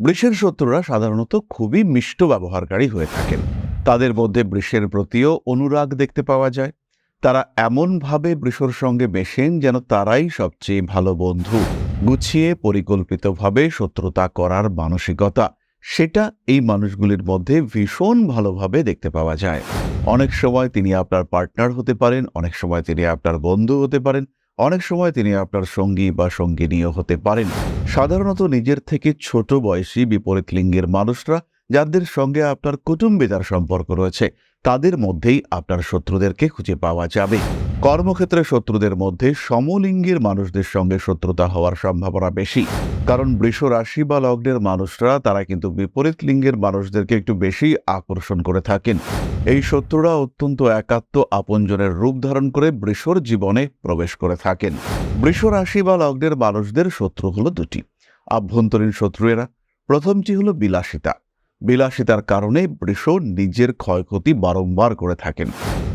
বৃষের শত্রুরা সাধারণত খুবই মিষ্ট ব্যবহারকারী হয়ে থাকেন। তাদের মধ্যে বৃষের প্রতিও অনুরাগ দেখতে পাওয়া যায়। তারা এমনভাবে বৃষর সঙ্গে মেশেন যেন তারাই সবচেয়ে ভালো বন্ধু। গুছিয়ে পরিকল্পিতভাবে শত্রুতা করার মানসিকতা, সেটা এই মানুষগুলির মধ্যে ভীষণ ভালোভাবে দেখতে পাওয়া যায়। অনেক সময় তিনি আপনার পার্টনার হতে পারেন, অনেক সময় তিনি আপনার বন্ধু হতে পারেন। অনেক সময় তিনি আপনার সঙ্গী বা সঙ্গিনীও হতে পারেন। সাধারণত নিজের থেকে ছোট বয়সী বিপরীত লিঙ্গের মানুষরা, যাদের সঙ্গে আপনার কুটুম্বিতার সম্পর্ক রয়েছে তাদের মধ্যেই আপনার শত্রুদেরকে খুঁজে পাওয়া যাবে। কর্মক্ষেত্রে শত্রুদের মধ্যে সমলিঙ্গের মানুষদের সঙ্গে শত্রুতা হওয়ার সম্ভাবনা বেশি। কারণ বৃষ রাশি বা লগ্নের মানুষরা, তারা কিন্তু বিপরীত লিঙ্গের মানুষদেরকে একটু বেশি আকর্ষণ করে থাকেন। এই শত্রুরা অত্যন্ত একাত্ম আপনজনের রূপ ধারণ করে বৃষর জীবনে প্রবেশ করে থাকেন। বৃষ রাশি বা লগ্নের মানুষদের শত্রু হলো দুটি। আভ্যন্তরীণ শত্রু এরা। প্রথমটি হলো বিলাসিতা। বিলাসিতার কারণে বৃষ নিজের ক্ষয়ক্ষতি বারংবার করে থাকেন।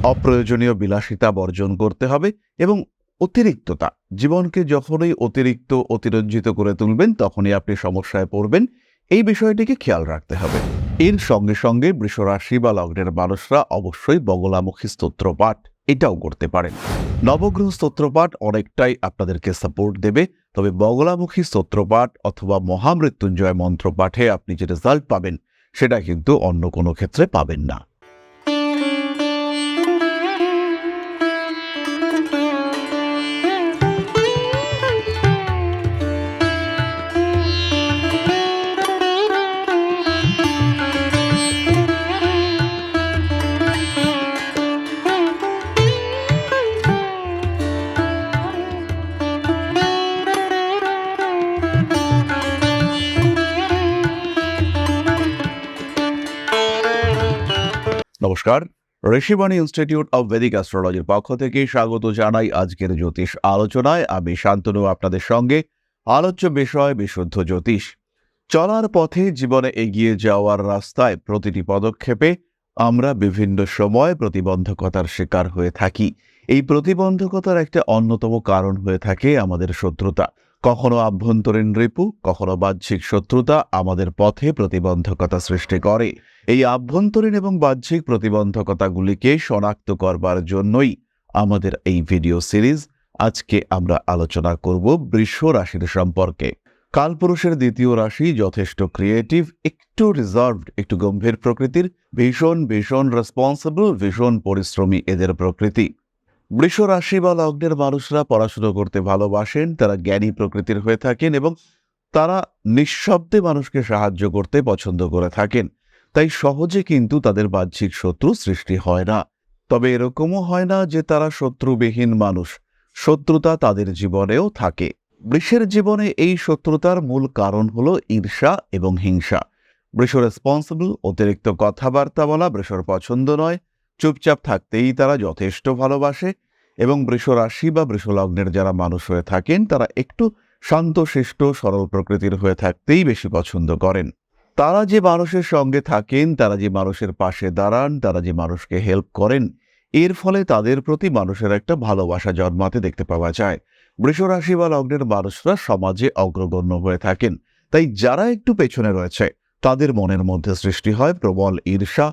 অপ্রয়োজনীয় বিলাসিতা বর্জন করতে হবে এবং অতিরিক্ততা। জীবনকে যখনই অতিরিক্ত, অতিরঞ্জিত করে তুলবেন, তখনই আপনি সমস্যায় পড়বেন। এই বিষয়টিকে খেয়াল রাখতে হবে। এর সঙ্গে সঙ্গে বৃষরাশি বা লগ্নের মানুষরা অবশ্যই বগলামুখী স্তোত্রপাঠ এটাও করতে পারেন। নবগ্রহ স্তোত্রপাঠ অনেকটাই আপনাদেরকে সাপোর্ট দেবে, তবে বগলামুখী স্তোত্রপাঠ অথবা মহামৃত্যুঞ্জয় মন্ত্র পাঠে আপনি যে রেজাল্ট পাবেন সেটা কিন্তু অন্য কোনো ক্ষেত্রে পাবেন না। নমস্কার। ঋষিবাণী ইনস্টিটিউট অব ভেদিক অ্যাস্ট্রোলজির পক্ষ থেকে স্বাগত জানাই আজকের জ্যোতিষ আলোচনায়। আমি শান্তনু, আপনাদের সঙ্গে আলোচ্য বিষয় বিশুদ্ধ জ্যোতিষ। চলার পথে জীবনে এগিয়ে যাওয়ার রাস্তায় প্রতিটি পদক্ষেপে আমরা বিভিন্ন সময় প্রতিবন্ধকতার শিকার হয়ে থাকি। এই প্রতিবন্ধকতার একটা অন্যতম কারণ হয়ে থাকে আমাদের শত্রুতা। কখনো আভ্যন্তরীণ রিপু, কখনো বাহ্যিক শত্রুতা আমাদের পথে প্রতিবন্ধকতা সৃষ্টি করে। এই আভ্যন্তরীণ এবং বাহ্যিক প্রতিবন্ধকতাগুলিকে শনাক্ত করবার জন্যই আমাদের এই ভিডিও সিরিজ আজকে আমরা আলোচনা করব বৃষ রাশির সম্পর্কে। কালপুরুষের দ্বিতীয় রাশি যথেষ্ট ক্রিয়েটিভ একটু রিজার্ভড একটু গম্ভীর প্রকৃতির, ভীষণ ভীষণ রেসপন্সিবল ভীষণ পরিশ্রমী এদের প্রকৃতি। বৃষ রাশি বা লগ্নের মানুষরা পড়াশুনো করতে ভালোবাসেন, তারা জ্ঞানী প্রকৃতির হয়ে থাকেন এবং তারা নিঃশব্দে মানুষকে সাহায্য করতে পছন্দ করে থাকেন। তাই সহজে কিন্তু তাদের বাহ্যিক শত্রু সৃষ্টি হয় না। তবে এরকমও হয় না যে তারা শত্রুবিহীন মানুষ, শত্রুতা তাদের জীবনেও থাকে। বৃষের জীবনে এই শত্রুতার মূল কারণ হল ঈর্ষা এবং হিংসা। বৃষ রেসপন্সিবল অতিরিক্ত কথাবার্তা বলা বৃষর পছন্দ নয় চুপচাপ থাকতেই তারা যথেষ্ট ভালোবাসে এবং বৃষরাশি বা বৃষলগ্নের যারা মানুষ হয়ে থাকেন, তারা একটু শান্তশিষ্ট, সরল প্রকৃতির হয়ে থাকতেই বেশি পছন্দ করেন। তারা যে মানুষের সঙ্গে থাকেন, তারা যে মানুষের পাশে দাঁড়ান, তারা যে মানুষকে হেল্প করেন, এর ফলে তাদের প্রতি মানুষের একটা ভালোবাসা জন্মাতে দেখতে পাওয়া যায়। বৃষরাশি বা লগ্নের মানুষরা সমাজে অগ্রগণ্য হয়ে থাকেন, তাই যারা একটু পেছনে রয়েছে, তাদের মনের মধ্যে সৃষ্টি হয় প্রবল ঈর্ষা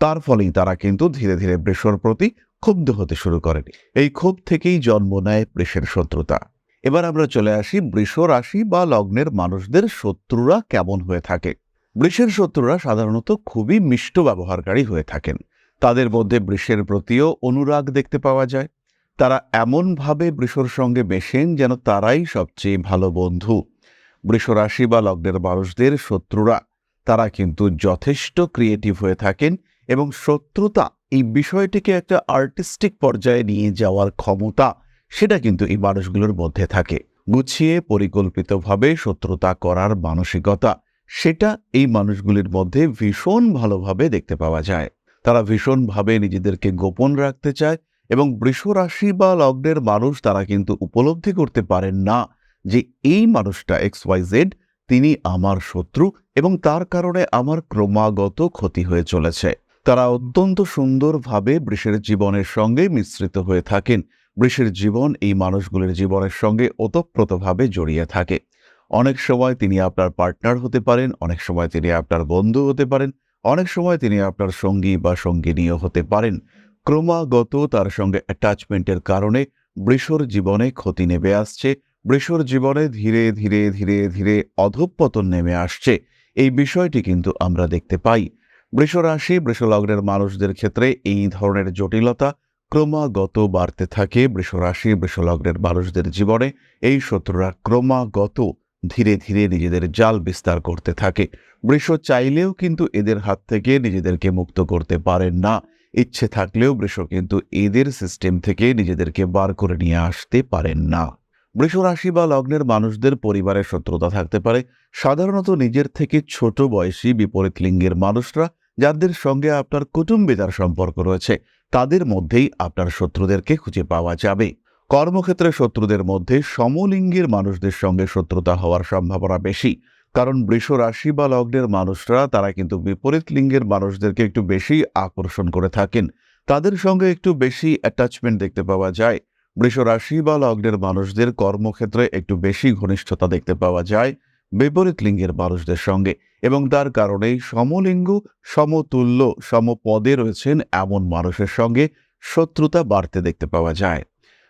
তার ফলেই তারা কিন্তু ধীরে ধীরে বৃষর প্রতি ক্ষুব্ধ হতে শুরু করেন। এই ক্ষোভ থেকেই জন্ম নেয় বৃষের শত্রুতা। এবার আমরা চলে আসি বৃষ রাশি বা লগ্নের মানুষদের শত্রুরা কেমন হয়ে থাকে। বৃষের শত্রুরা সাধারণত খুবই মিষ্ট ব্যবহারকারী হয়ে থাকেন। তাদের মধ্যে বৃষের প্রতিও অনুরাগ দেখতে পাওয়া যায়। তারা এমনভাবে বৃষর সঙ্গে মেশেন যেন তারাই সবচেয়ে ভালো বন্ধু। বৃষ রাশি বা লগ্নের মানুষদের শত্রুরা, তারা কিন্তু যথেষ্ট ক্রিয়েটিভ হয়ে থাকেন এবং শত্রুতা এই বিষয়টিকে একটা আর্টিস্টিক পর্যায়ে নিয়ে যাওয়ার ক্ষমতা সেটা কিন্তু এই মানুষগুলোর মধ্যে থাকে। গুছিয়ে, পরিকল্পিতভাবে শত্রুতা করার মানসিকতা সেটা এই মানুষগুলির মধ্যে ভীষণ ভালোভাবে দেখতে পাওয়া যায়। তারা ভীষণভাবে নিজেদেরকে গোপন রাখতে চায় এবং বৃষ রাশি বা লগ্নের মানুষ তারা কিন্তু উপলব্ধি করতে পারেন না যে এই মানুষটা এক্স ওয়াই জেড, তিনি আমার শত্রু এবং তার কারণে আমার ক্রমাগত ক্ষতি হয়ে চলেছে। তারা অত্যন্ত সুন্দরভাবে বৃষের জীবনের সঙ্গে মিশ্রিত হয়ে থাকেন। বৃষের জীবন এই মানুষগুলির জীবনের সঙ্গে ওতপ্রোতভাবে জড়িয়ে থাকে। অনেক সময় তিনি আপনার পার্টনার হতে পারেন, অনেক সময় তিনি আপনার বন্ধু হতে পারেন, অনেক সময় তিনি আপনার সঙ্গী বা সঙ্গিনীয় হতে পারেন। ক্রমাগত তার সঙ্গে অ্যাটাচমেন্টের কারণে বৃষর জীবনে ক্ষতি নেমে আসছে, বৃষর জীবনে ধীরে ধীরে ধীরে ধীরে অধঃপতন নেমে আসছে। এই বিষয়টি কিন্তু আমরা দেখতে পাই। বৃষ রাশি বৃষলগ্নের মানুষদের ক্ষেত্রে এই ধরনের জটিলতা ক্রমাগত বাড়তে থাকে। বৃষরাশি, বৃষলগ্নের মানুষদের জীবনে এই শত্রুরা ক্রমাগত ধীরে ধীরে নিজেদের জাল বিস্তার করতে থাকে। বৃষ চাইলেও কিন্তু এদের হাত থেকে নিজেদেরকে মুক্ত করতে পারেন না। ইচ্ছে থাকলেও বৃষ কিন্তু এদের সিস্টেম থেকে নিজেদেরকে বার করে নিয়ে আসতে পারেন না। বৃষরাশি বা লগ্নের মানুষদের পরিবারের শত্রুতা থাকতে পারে। সাধারণত নিজের থেকে ছোট বয়সী বিপরীত লিঙ্গের মানুষরা যাদের সঙ্গে আপনার কুটুম্বিতার সম্পর্ক রয়েছে, তাদের মধ্যেই আপনার শত্রুদেরকে খুঁজে পাওয়া যাবে। কর্মক্ষেত্রে শত্রুদের মধ্যে সমলিঙ্গের মানুষদের সঙ্গে শত্রুতা হওয়ার সম্ভাবনা বেশি। কারণ বৃষ রাশি বা লগ্নের মানুষরা, তারা কিন্তু বিপরীত লিঙ্গের মানুষদেরকে একটু বেশি আকর্ষণ করে থাকেন। তাদের সঙ্গে একটু বেশি অ্যাটাচমেন্ট দেখতে পাওয়া যায়। বৃষ রাশি বা লগ্নের মানুষদের কর্মক্ষেত্রে একটু বেশি ঘনিষ্ঠতা দেখতে পাওয়া যায়। বিপরীত লিঙ্গের মানুষদের সঙ্গে এবং তার কারণেই সমলিঙ্গ, সমতুল্য, সমপদে রয়েছেন এমন মানুষের সঙ্গে শত্রুতা বাড়তে দেখতে পাওয়া যায়।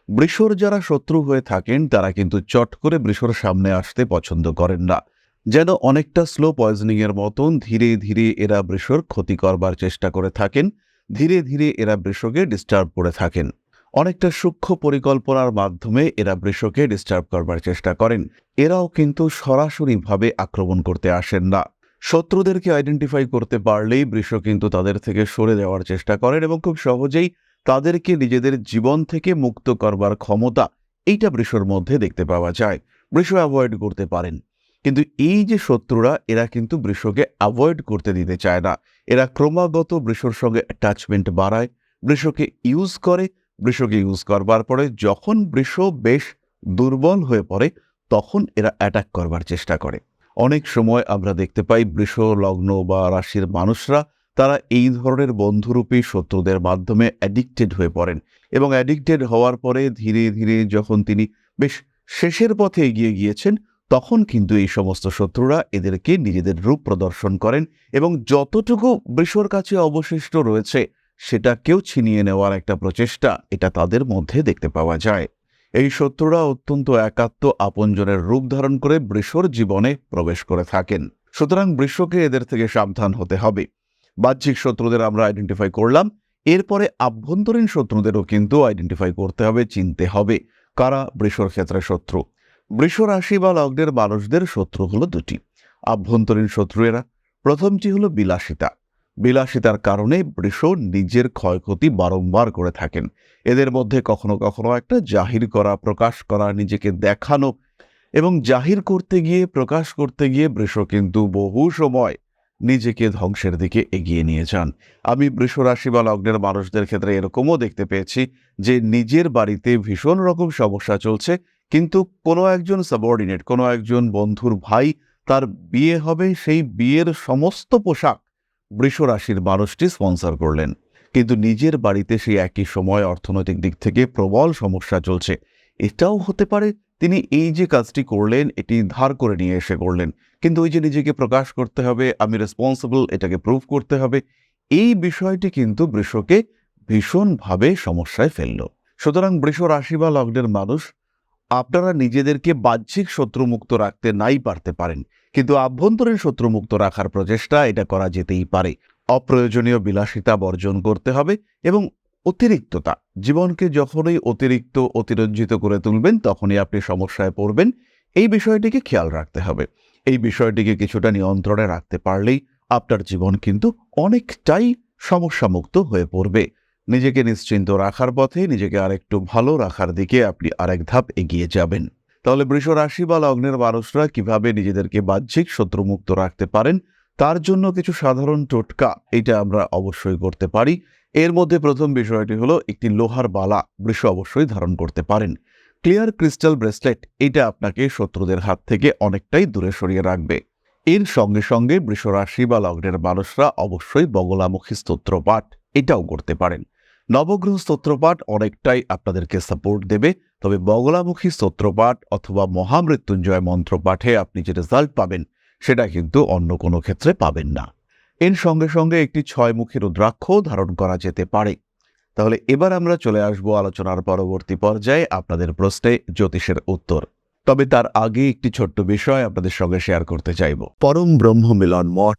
বৃষর যারা শত্রু হয়ে থাকেন, তারা কিন্তু চট করে বৃষর সামনে আসতে পছন্দ করেন না। যেন অনেকটা স্লো পয়জনিং এর মতন ধীরে ধীরে এরা বৃষর ক্ষতি করবার চেষ্টা করে থাকেন, ধীরে ধীরে এরা বৃষকে ডিস্টার্ব করে থাকেন। অনেকটা সূক্ষ্ম পরিকল্পনার মাধ্যমে এরা বৃষকে ডিস্টার্ব করবার চেষ্টা করেন। এরাও কিন্তু সরাসরিভাবে আক্রমণ করতে আসেন না। শত্রুদেরকে আইডেন্টিফাই করতে পারলেই বৃষ কিন্তু তাদের থেকে সরে যাওয়ার চেষ্টা করেন এবং খুব সহজেই তাদেরকে নিজেদের জীবন থেকে মুক্ত করবার ক্ষমতা এইটা বৃষর মধ্যে দেখতে পাওয়া যায়। বৃষ অ্যাভয়েড করতে পারেন। কিন্তু এই যে শত্রুরা, এরা কিন্তু বৃষকে অ্যাভয়েড করতে দিতে চায় না। এরা ক্রমাগত বৃষর সঙ্গে অ্যাটাচমেন্ট বাড়ায়, বৃষকে ইউজ করে বৃষকে ইউজ করবার পরে যখন বৃষ বেশ দুর্বল হয়ে পড়ে, তখন এরা অ্যাটাক করবার চেষ্টা করে। অনেক সময় আমরা দেখতে পাই বৃষ, লগ্ন বা রাশির মানুষরা, তারা এই ধরনের বন্ধুরূপী শত্রুদের মাধ্যমে অ্যাডিক্টেড হয়ে পড়েন এবং অ্যাডিক্টেড হওয়ার পরে ধীরে ধীরে যখন তিনি বেশ শেষের পথে এগিয়ে গিয়েছেন, তখন কিন্তু এই সমস্ত শত্রুরা এদেরকে নিজেদের রূপ প্রদর্শন করেন এবং যতটুকু বৃষর কাছে অবশিষ্ট রয়েছে সেটাকেও ছিনিয়ে নেওয়ার একটা প্রচেষ্টা এটা তাদের মধ্যে দেখতে পাওয়া যায়। এই শত্রুরা অত্যন্ত একাত্ম আপনজনের রূপ ধারণ করে বৃষর জীবনে প্রবেশ করে থাকেন। সুতরাং বৃষকে এদের থেকে সাবধান হতে হবে। বাহ্যিক শত্রুদের আমরা আইডেন্টিফাই করলাম, এরপরে আভ্যন্তরীণ শত্রুদেরও কিন্তু আইডেন্টিফাই করতে হবে, চিনতে হবে কারা বৃষর ক্ষেত্রে শত্রু। বৃষ রাশি বা লগ্নের মানুষদের শত্রু হলো দুটি। আভ্যন্তরীণ শত্রু এরা। প্রথমটি হলো বিলাসিতা। বিলাসিতার কারণে বৃষ নিজের ক্ষয়ক্ষতি বারংবার করে থাকেন। এদের মধ্যে কখনো কখনো একটা জাহির করা, প্রকাশ করা, নিজেকে দেখানো এবং জাহির করতে গিয়ে, প্রকাশ করতে গিয়ে বৃষ কিন্তু বহু সময় নিজেকে ধ্বংসের দিকে এগিয়ে নিয়ে যান। আমি বৃষ রাশি বা লগ্নের মানুষদের ক্ষেত্রে এরকমও দেখতে পেয়েছি যে নিজের বাড়িতে ভীষণ রকম সমস্যা চলছে, কিন্তু কোনো একজন সাবঅর্ডিনেট কোনো একজন বন্ধুর ভাই তার বিয়ে হবে, সেই বিয়ের সমস্ত পোশাক বৃষ রাশির মানুষটি স্পন্সর করলেন। কিন্তু নিজের বাড়িতে সেই একই সময় অর্থনৈতিক দিক থেকে প্রবল সমস্যা চলছে। এটাও হতে পারে তিনি এই যে কাজটি করলেন, এটি ধার করে নিয়ে এসে করলেন। কিন্তু ওই যে নিজেকে প্রকাশ করতে হবে, আমি রেসপন্সিবল এটাকে প্রুভ করতে হবে, এই বিষয়টি কিন্তু বৃষকে ভীষণভাবে সমস্যায় ফেলল। সুতরাং বৃষ রাশি বা লগ্নের মানুষ, আপনারা নিজেদেরকে বাহ্যিক শত্রুমুক্ত রাখতে নাই পারতে পারেন। কিন্তু আভ্যন্তরীণ শত্রুমুক্ত রাখার প্রচেষ্টা এটা করা যেতেই পারে। অপ্রয়োজনীয় বিলাসিতা বর্জন করতে হবে এবং অতিরিক্ততা। জীবনকে যখনই অতিরিক্ত, অতিরঞ্জিত করে তুলবেন, তখনই আপনি সমস্যায় পড়বেন। এই বিষয়টিকে খেয়াল রাখতে হবে। এই বিষয়টিকে কিছুটা নিয়ন্ত্রণে রাখতে পারলেই আপনার জীবন কিন্তু অনেকটাই সমস্যামুক্ত হয়ে পড়বে। নিজেকে নিশ্চিন্ত রাখার পথে নিজেকে আরেকটু ভালো রাখার দিকে আপনি আরেক ধাপ এগিয়ে যাবেন। তাহলে বৃষ রাশি বা লগ্নের মানুষরা কীভাবে নিজেদেরকে বাহ্যিক শত্রুমুক্ত রাখতে পারেন? তার জন্য কিছু সাধারণ টোটকা এটা আমরা অবশ্যই করতে পারি। এর মধ্যে প্রথম বিষয়টি হলো একটি লোহার বালা বৃষ অবশ্যই ধারণ করতে পারেন। ক্লিয়ার ক্রিস্টাল ব্রেসলেট এটা আপনাকে শত্রুদের হাত থেকে অনেকটাই দূরে সরিয়ে রাখবে। এর সঙ্গে সঙ্গে বৃষ রাশি বা লগ্নের মানুষরা অবশ্যই বগলামুখী স্তোত্রপাঠ, এটাও করতে পারেন। নবগ্রহ স্তোত্রপাঠ অনেকটাই আপনাদেরকে সাপোর্ট দেবে। তবে বগলামুখী স্তোত্রপাঠ অথবা মহামৃত্যুঞ্জয় মন্ত্র পাঠে আপনি যে রেজাল্ট পাবেন, সেটা কিন্তু অন্য কোনো ক্ষেত্রে পাবেন না। এর সঙ্গে সঙ্গে একটি ছয়মুখী রুদ্রাক্ষ ধারণ করা যেতে পারে। তাহলে এবার আমরা চলে আসব আলোচনার পরবর্তী পর্যায়ে আপনাদের প্রশ্নে জ্যোতিষের উত্তর। তবে তার আগে একটি ছোট্ট বিষয় আপনাদের সঙ্গে শেয়ার করতে চাইব। পরম ব্রহ্ম মিলন মঠ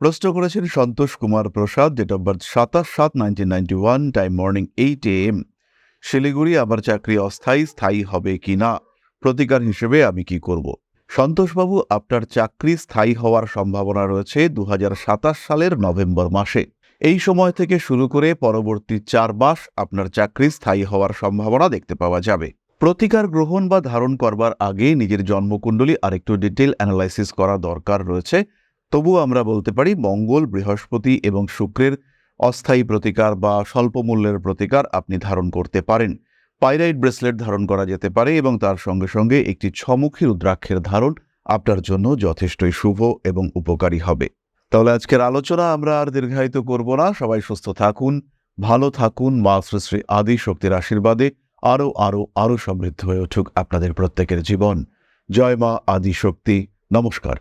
প্রশ্ন করেছেন Santosh Kumar Prasad date of birth সাতাশ সাত nineteen ninety one time morning eight A M Siliguri, আমার চাকরি অস্থায়ী, স্থায়ী হবে কি না? প্রতিকার হিসেবে আমি কি করব? সন্তোষবাবু আপনার চাকরি স্থায়ী হওয়ার সম্ভাবনা রয়েছে দু হাজার সাতাশ সালের নভেম্বর মাসে। এই সময় থেকে শুরু করে পরবর্তী চার মাস আপনার চাকরি স্থায়ী হওয়ার সম্ভাবনা দেখতে পাওয়া যাবে। প্রতিকার গ্রহণ বা ধারণ করবার আগে নিজের জন্মকুণ্ডলী আরেকটু ডিটেল অ্যানালাইসিস করা দরকার রয়েছে। তবু আমরা বলতে পারি মঙ্গল, বৃহস্পতি এবং শুক্রের অস্থায়ী প্রতিকার বা স্বল্প মূল্যের প্রতিকার আপনি ধারণ করতে পারেন। পাইরাইট ব্রেসলেট ধারণ করা যেতে পারে এবং তার সঙ্গে সঙ্গে একটি ছমুখী রুদ্রাক্ষের ধারণ আপনার জন্য যথেষ্টই শুভ এবং উপকারী হবে। তাহলে আজকের আলোচনা আমরা আর দীর্ঘায়িত করব না। সবাই সুস্থ থাকুন, ভালো থাকুন, মা শ্রী শ্রী আদি শক্তির আশীর্বাদে আরও আরও আরও সমৃদ্ধ হয়ে উঠুক আপনাদের প্রত্যেকের জীবন। জয় মা আদি শক্তি। নমস্কার।